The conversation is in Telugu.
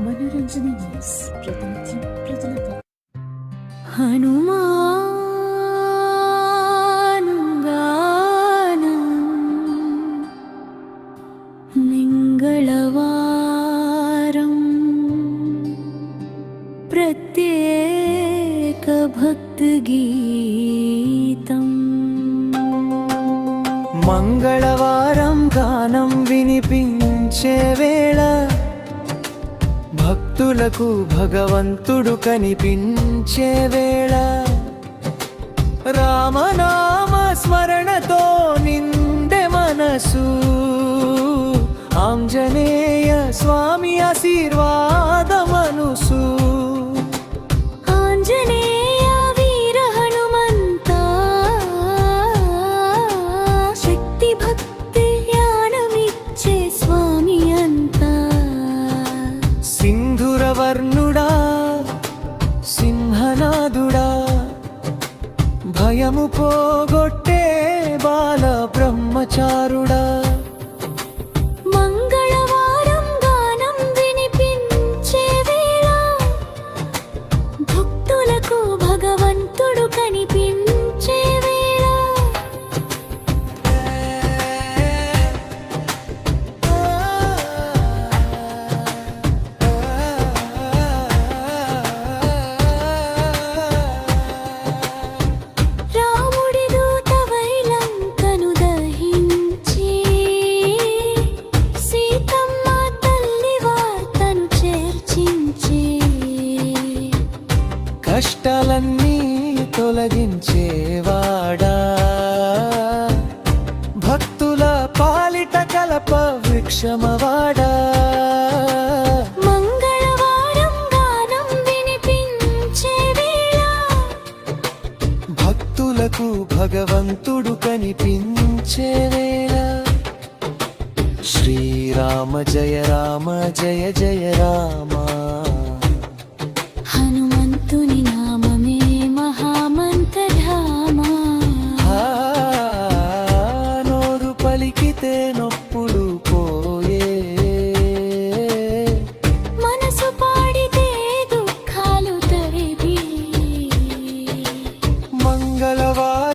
మనోరంజన న్యూస్ ప్రతినిత్యం ప్రజలతో హనుమా మింగళవారం ప్రత్యేక మంగళవారం గానం వినిపించే వేళ భక్తులకు భగవంతుడు కనిపించే వేళ రామనామ స్మరణతో నిండె మనసు. ఆంజనేయ స్వామి ఆశీర్వాద సింహనాదుడా భయము పోగొట్టే బాల బ్రహ్మచారుడా. మంగళవారం గానం వినిపించే వేళ భక్తులకు భగవంతుడు కనిపి కష్టాలన్నీ తొలగించేవాడా? భక్తుల పాలిట కలప వృక్షమవాడా? భక్తులకు భగవంతుడు కనిపించే వేళ. శ్రీరామ జయ రామ జయ జయ రామ.